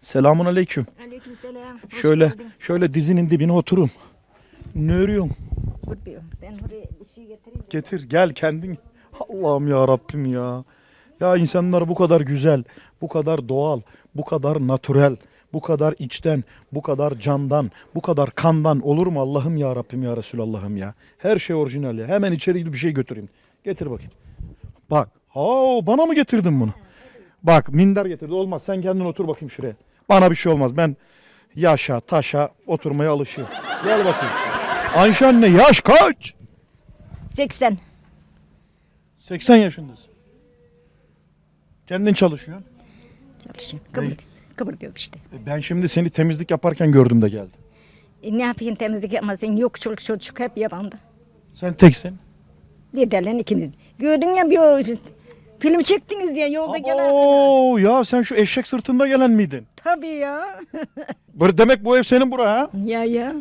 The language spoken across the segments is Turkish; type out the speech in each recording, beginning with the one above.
Selamun aleyküm. Aleykümselam. Hoş Şöyle geldin. şöyle dizinin dibine oturun. Ne örüyorsun? Bir. Ben oraya bir şey getireyim. Getir gel kendin. Allah'ım ya Rabbim ya. Ya insanlar bu kadar güzel, bu kadar doğal, bu kadar natürel, bu kadar içten, bu kadar candan, bu kadar kandan olur mu Allah'ım ya Rabbim ya Resulallah'ım ya. Her şey orijinal ya. Hemen içeri bir şey götüreyim. Getir bakayım. Bak. Ha bana mı getirdin bunu? Bak minder getirdi. Olmaz. Sen kendin otur bakayım şuraya. Bana bir şey olmaz. Ben yaşa, taşa oturmaya alışığım. Gel bakayım. Ayşe anne yaş kaç? 80. 80 yaşındasın. Kendin çalışıyorsun. Çalışıyorum. Kıvır diyor işte. E, Ben şimdi seni temizlik yaparken gördüm de geldim. E, ne yapayım temizlik yapmasın. Yok çoluk çocuk hep yabanda. Sen teksin. Liderlerin ikimiz. Gördün ya bir o film çektiniz ya yolda gelen. Oo ya sen şu eşek sırtında gelen miydin? Tabii ya. Böyle demek bu ev senin bura ha? ya ya.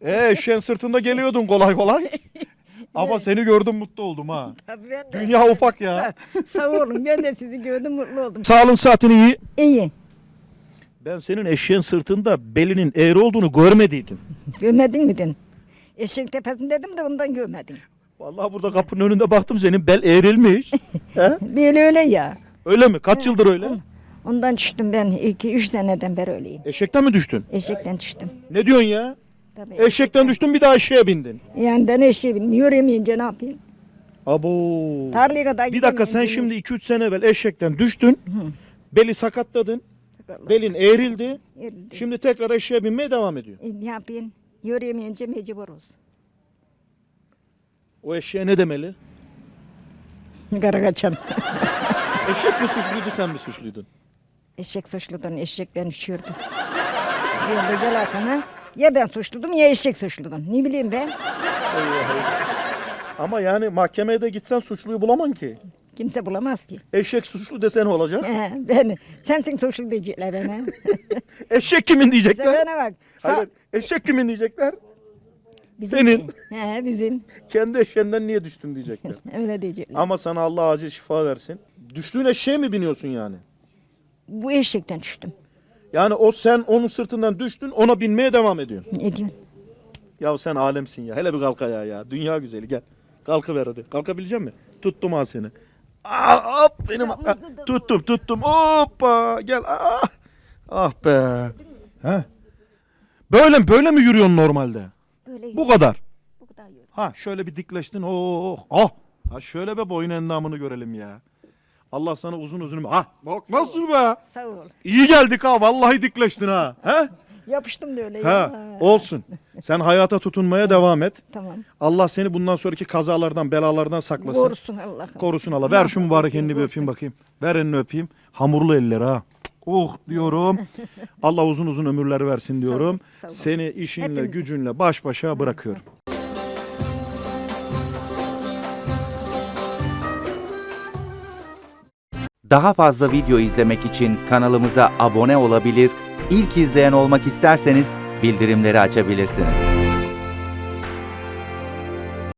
E eşeğin sırtında geliyordun kolay kolay. Ama seni gördüm mutlu oldum ha. Tabii ben de. Dünya ufak ya. Sağ olun. Ben de sizi gördüm mutlu oldum. Sağlığın saatini iyi. İyi. Ben senin eşeğin sırtında belinin eğri olduğunu görmediydim. Görmedin mi den? Eşek tepesinde dedim de ondan görmedin. Vallahi burada kapının önünde baktım senin bel eğrilmiş. He? Böyle öyle ya. Öyle mi? Kaç yıldır öyle? Ondan düştüm ben. 2-3 seneden beri öyleyim. Eşekten mi düştün? Eşekten düştüm. Ne diyorsun ya? Tabii. Eşekten düştün bir daha eşeğe bindin. Yani ben eşeği bilmiyorum. Yürüyemeyince ne yapayım? Abo. Tarlaya kadar Bir dakika sen şimdi 2-3 sene evvel eşekten düştün. Beli sakatladın. Belin eğrildi. Şimdi... Şimdi tekrar eşeğe binmeye devam ediyor. E, ne yapayım? Yürüyemeyince mecburuz. O eşeğe ne demeli? Kara kaçan. Eşek mi suçluydu sen mi suçluydun? Eşek suçludan eşek beni düşürdü. Yolda gelerken ha. Ya ben suçludum ya eşek suçludum. Ne bileyim ben. Ama yani mahkemeye de gitsen suçluyu bulamam ki. Kimse bulamaz ki. Eşek suçlu desene olacak. He, ben, sensin suçlu diyecekler bana. Eşek kimin diyecekler? Sevene bak. Sa- Hayır, eşek kimin diyecekler? Bizim senin. He, bizim. Kendi eşeğinden niye düştün diyecekler. Öyle diyecekler. Ama sana Allah acil şifa versin. Düştüğün eşeğe mi biniyorsun yani? Bu eşekten düştüm. Yani o sen onun sırtından düştün ona binmeye devam ediyorsun. Ne diyorsun? Ya sen alemsin ya. Hele bir kalk ayağa ya. Dünya güzeli gel. Kalkıver hadi. Kalkabilecek misin? Tuttum ha seni. Aa, hop benim. Ah, tuttum tuttum. Hoppa gel. Ah, ah be. Ha? Böyle böyle mi yürüyorsun normalde? Böyle Bu kadar. bu kadar yürü. Ha şöyle bir dikleştin. Oh. Ah. Ha şöyle be boyun endamını görelim ya. Allah sana uzun uzun. Ha bak nasıl be? Sağ ol. İyi geldik ha. Vallahi dikleştin ha. He? Yapıştım da öyle Ha, ya. olsun. Sen hayata tutunmaya devam et. Tamam. Allah seni bundan sonraki kazalardan, belalardan saklasın. Korusun Allah. Korusun Allah. Ver şu mübarek elini bir öpeyim bakayım. Ver elini öpeyim. Hamurlu eller ha. Oh diyorum. Allah uzun uzun ömürler versin diyorum. sağ ol. Seni işinle, Hepimiz. gücünle baş başa bırakıyorum. Daha fazla video izlemek için kanalımıza abone olabilir, ilk izleyen olmak isterseniz bildirimleri açabilirsiniz.